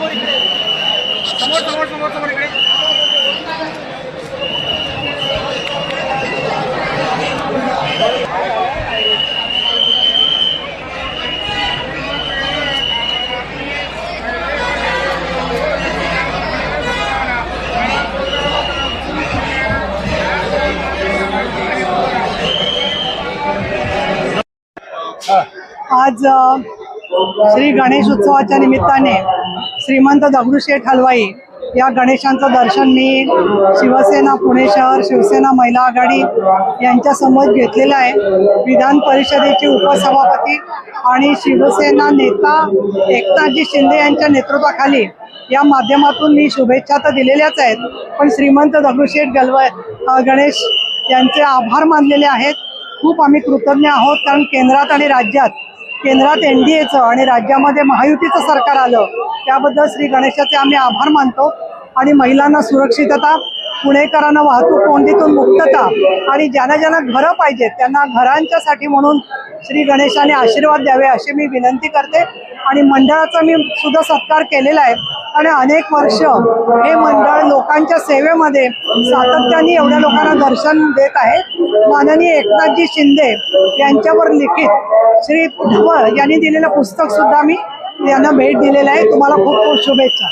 समोर समोर समोर इकडे. आज श्री गणेश उत्सवाच्या निमित्ताने श्रीमंत दगडूशेठ हलवाई या गणेशांचं दर्शन मी शिवसेना पुणे शहर शिवसेना महिला आघाडी यांच्यासमोर घेतलेलं आहे. विधान परिषदेचे उपसभापती आणि शिवसेना नेता एकनाथजी शिंदे यांच्या नेतृत्वाखाली या माध्यमातून मी शुभेच्छा तर दिलेल्याच आहेत. पण श्रीमंत दगडूशेठ गलवाय गणेश यांचे आभार मानलेले आहेत. खूप आम्ही कृतज्ञ आहोत कारण केंद्रात आणि राज्यात केंद्रात एन डी एचं आणि राज्यामध्ये महायुतीचं सरकार आलं त्याबद्दल श्री गणेशाचे आम्ही आभार मानतो. आणि महिलांना सुरक्षितता पुणेकरांना वाहतूक कोंडीतून मुक्तता आणि ज्यांना ज्यांना घरं पाहिजेत त्यांना घरांच्यासाठी म्हणून श्री गणेशाने आशीर्वाद द्यावे अशी मी विनंती करते. आणि मंडळाचा मी सुद्धा सत्कार केलेला आहे. आणि अनेक वर्ष हे मंडळ लोकांच्या सेवेमध्ये सातत्याने एवढ्या लोकांना दर्शन देत आहे. माननीय एकनाथजी शिंदे यांच्यावर लिखित श्री ढवळ यांनी दिलेलं पुस्तक सुद्धा मी यांना भेट दिलेलं आहे. तुम्हाला खूप खूप शुभेच्छा.